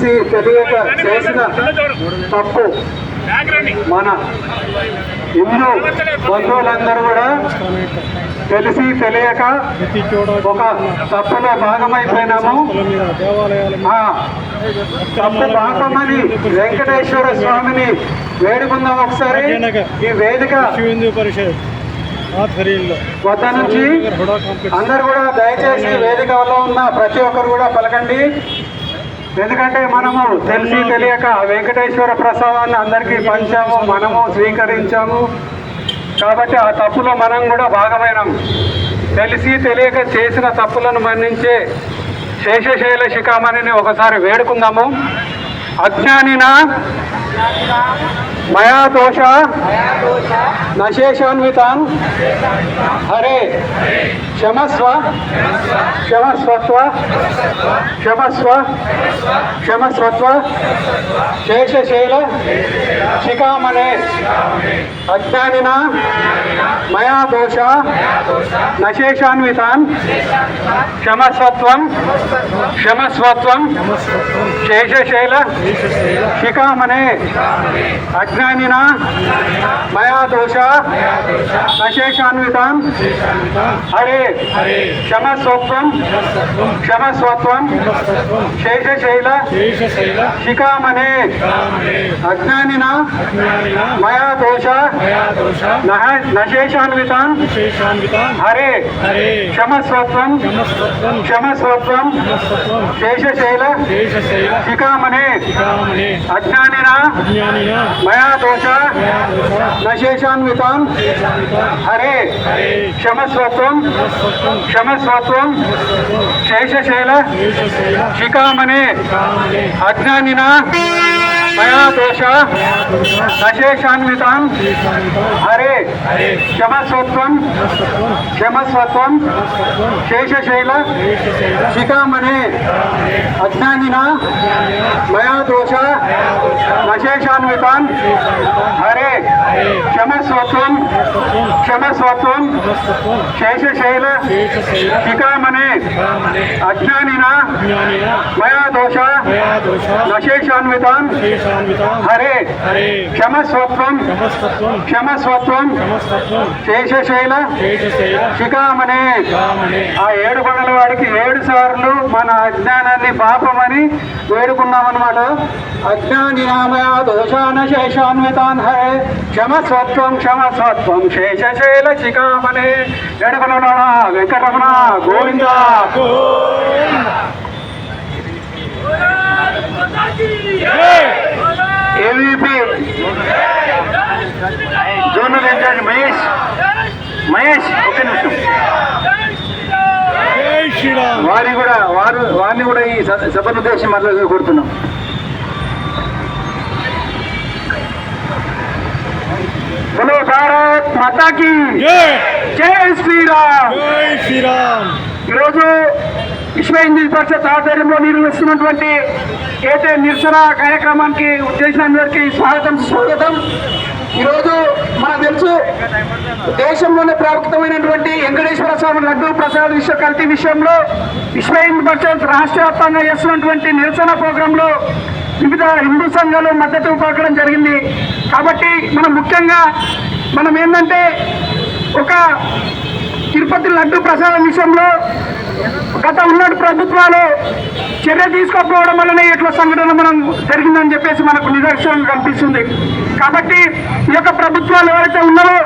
తెలిసి తెలియక చేసిన తప్పు మన హిందూ బంధువులందరూ కూడా తెలిసి తెలియక ఒక తప్పులో భాగమైపోయినాము. తప్పు భాగమని వెంకటేశ్వర స్వామిని వేడుకుందాం ఒకసారి. ఈ వేదిక వద్ద నుంచి అందరు కూడా దయచేసి వేదికలో ఉన్న ప్రతి ఒక్కరు కూడా పలకండి. ఎందుకంటే మనము తెలిసి తెలియక వెంకటేశ్వర ప్రసాదాన్ని అందరికీ పంచాము మనము స్వీకరించాము. కాబట్టి ఆ తప్పులో మనం కూడా భాగమైనాం. తెలిసి తెలియక చేసిన తప్పులను మన్నించే శేషశైల శిఖామణిని ఒకసారి వేడుకుందాము. అజ్ఞానిన? మయా దోష నశేషాన్వితాన్? హరే. క్షమస్వ? క్షమస్వత్వ? క్షమస్వ? క్షమస్వత్వ? శేషశైల? శిఖామణే. అజ్ఞానిన? దోష నశేషాన్వితాన్ క్షమస్వత్వం క్షమస్వత్వం శేషశైల శిఖామణే అజ్ఞానిన మయా దోష నశేషాన్వితాన్ హరే క్షమస్వత్వం క్షమస్వత్వం శేషశైల శేషశైల శిఖామణే అజ్ఞానిన జ్ఞానిన మయా దోష మయాదోష నహ- నశేషాన్వితాన్ విశేషాన్వితాన్ హరే। క్షమస్వత్వం। క్షమస్వత్వం। శేషశైల। శిఖామణే। అజ్ఞానిన। మయా దోష శేషాన్వితాన్। హరే। క్షమస్వత్వం। క్షమస్వత్వం। శేషశైల। శిఖామణే। అజ్ఞానిన। మయా దోష నశేషాన్వితాన్ హరే. క్షమస్వత్వం. క్షమస్వత్వం. శేషశైల. శిఖామణే. అజ్ఞానిన. మయా దోష నశేషాన్వితాన్ హరే. క్షమస్వత్వం క్షమస్వత్వం నమస్తత్వం శేషశైల శేషశైల శిఖామణే అజ్ఞానిన మయా దోష మయాదోష నశేషాన్వితాన్ హరే హరే క్షమస్వత్వం నమస్తత్వం క్షమస్వత్వం నమస్తత్వం శేషశైల శేషశైల ఆ ఏడు కొండల వాడికి ఏడు సార్లు మన అజ్ఞానాన్ని పాపమని వేడుకున్నామన్నమాట. అజ్ఞాని నామయా దోషాన శేషాన్వితాన్ హరే క్షమస్వత్వం క్షమస్వత్వం శేషశైల శిఖామణే ఏడుకొండల Venkataramana Govinda. AVP? Zonal incharge Mahesh. Mahesh ఒక్క నిమిషం. జై శ్రీరామ్. వారి కూడా వారు వారిని కూడా ఈ సభను ఉద్దేశం మాట్లాడి కోరుతున్నాం బలో భారత్ మాతాకి జై జై శ్రీరామ్ జై శ్రీరామ్ ఈరోజు విశ్వ హిందూ పరిషత్ ఆధ్వర్యంలో నిర్వహిస్తున్నటువంటి ఏటే నిరసన కార్యక్రమానికి ఉద్దేశించినందరికీ స్వాగతం స్వాగతం ఈరోజు మనకు తెలుసు దేశంలోనే ప్రాముఖ్యమైనటువంటి వెంకటేశ్వర స్వామి లడ్డు ప్రసాద్ విశ్వ కల్తీ విషయంలో విశ్వ హిందూ పరిషత్ రాష్ట్ర వ్యాప్తంగా చేస్తున్నటువంటి నిరసన ప్రోగ్రాంలో వివిధ హిందూ సంఘాలు మద్దతు పలకడం జరిగింది. కాబట్టి మనం ముఖ్యంగా మనం ఏంటంటే ఒక తిరుపతి లడ్డు ప్రసాదం విషయంలో గత ఉన్నటి ప్రభుత్వాలు చర్య తీసుకోకపోవడం వల్లనే ఇట్లా సంఘటన మనం జరిగిందని చెప్పేసి మనకు నిదర్శనం కనిపిస్తుంది. కాబట్టి ఈ యొక్క ప్రభుత్వాలు ఎవరైతే ఉన్నారో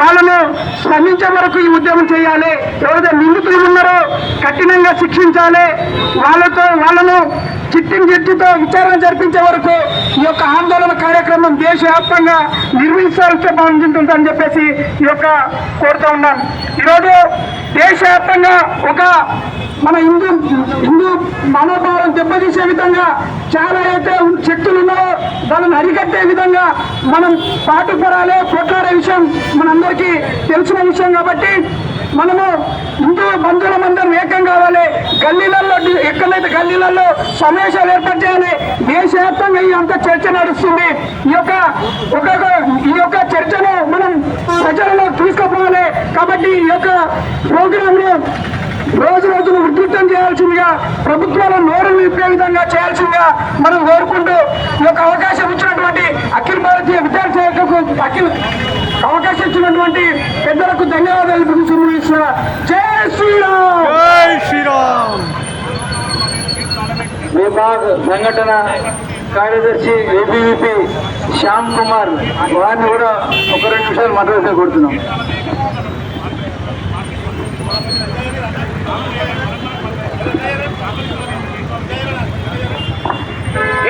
వాళ్ళను స్పందించే వరకు ఈ ఉద్యమం చేయాలి. ఎవరైతే నిందితులు ఉన్నారో కఠినంగా శిక్షించాలి. వాళ్ళతో వాళ్ళను చిట్టింగ్ జడ్జితో విచారణ జరిపించే వరకు ఈ యొక్క ఆందోళన కార్యక్రమం దేశవ్యాప్తంగా నిర్వహించాల్సి బాగుంటుందని చెప్పేసి ఈ యొక్క కోరుతూ ఉన్నాను ఈరోజు దేశవ్యాప్తంగా ఒక మన హిందూ హిందూ మనోభావం దెబ్బతీసే విధంగా చాలా అయితే శక్తులు ఉన్నాయో దానిని అరికట్టే విధంగా మనం పాటుపడాలి కొట్లాడే విషయం మనందరికీ తెలిసిన విషయం కాబట్టి మనము హిందూ బంధువులందరం ఏకం కావాలి. గల్లీలలో ఎక్కడైతే గల్లీలలో సమావేశాలు ఏర్పాటు చేయాలి దేశవ్యాప్తంగా ఈ అంత చర్చ నడుస్తుంది. ఈ యొక్క ఒక ఈ యొక్క చర్చను మనం ప్రజలలో తీసుకుపోవాలి. కాబట్టి ఈ యొక్క ప్రోగ్రామ్ రోజు రోజును ఉధృతం చేయాల్సిందిగా ప్రభుత్వాలు నోరు నింపే విధంగా చేయాల్సిందిగా మనం కోరుకుంటూ ఈ యొక్క అవకాశం ఇచ్చినటువంటి అఖిల భారతీయ విద్యార్థి అఖిల్ అవకాశం ఇచ్చినటువంటి పెద్దలకు ధన్యవాదాలు తెలుపుతున్నా జై శ్రీరామ్. జై శ్రీరామ్. విభాగ్ సంఘటన కార్యదర్శి ఏబీవీపీ శ్యామ్ కుమార్ వారిని కూడా ఒక రెండు నిమిషాలు మాట్లాడితే కోరుతున్నాం.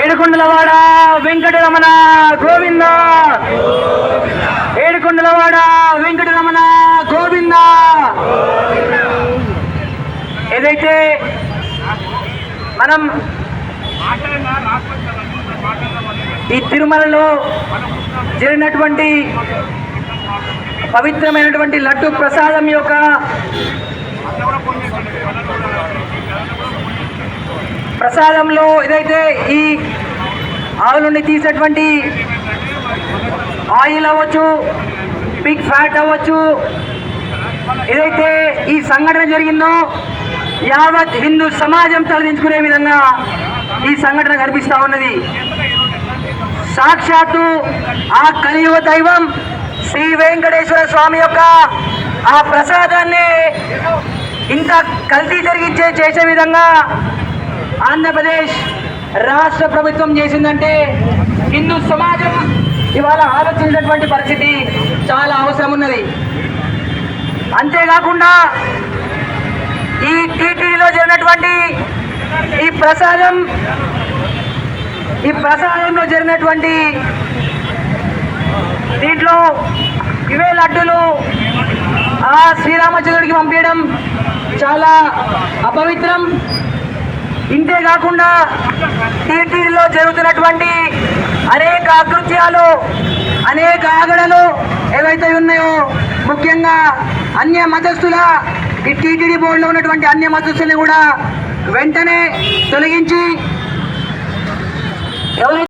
ఏడుకొండలవాడ వెంకటరమణ గోవింద. కొండలవాడ వెంకటరమణ గోవింద. ఏదైతే మనం ఈ తిరుమలలో జరిగినటువంటి పవిత్రమైనటువంటి లడ్డు ప్రసాదం యొక్క ప్రసాదంలో ఏదైతే ఈ ఆవు నుండి తీసేటువంటి ఆయిల్ అవ్వచ్చు బిగ్ ఫ్యాట్ అవ్వచ్చు. ఏదైతే ఈ సంఘటన జరిగిందో యావత్ హిందూ సమాజం తలదించుకునే విధంగా ఈ సంఘటన కనిపిస్తా ఉన్నది. సాక్షాత్తు ఆ కలియుగ దైవం శ్రీ వెంకటేశ్వర స్వామి యొక్క ఆ ప్రసాదాన్ని ఇంత కల్తీ జరిగించే చేసే విధంగా ఆంధ్రప్రదేశ్ రాష్ట్ర ప్రభుత్వం చేసిందంటే హిందూ సమాజం ఇవాళ ఆలోచించినటువంటి పరిస్థితి చాలా అవసరం ఉన్నది అంతేకాకుండా ఈ టీటీడీలో జరిగినటువంటి ఈ ప్రసాదం ఈ ప్రసాదంలో జరిగినటువంటి దీంట్లో ఇవే లడ్డులు ఆ శ్రీరామచంద్రుడికి పంపించడం చాలా అపవిత్రం. ఇంతే కాకుండా టీటీడీలో జరుగుతున్నటువంటి అనేక అకృత్యాలు అనేక ఆగడలు ఏవైతే ఉన్నాయో ముఖ్యంగా అన్య మతస్థుల ఈ టీటీడీ బోర్డులో ఉన్నటువంటి అన్య మతస్థుల్ని కూడా వెంటనే తొలగించి ఎవరైతే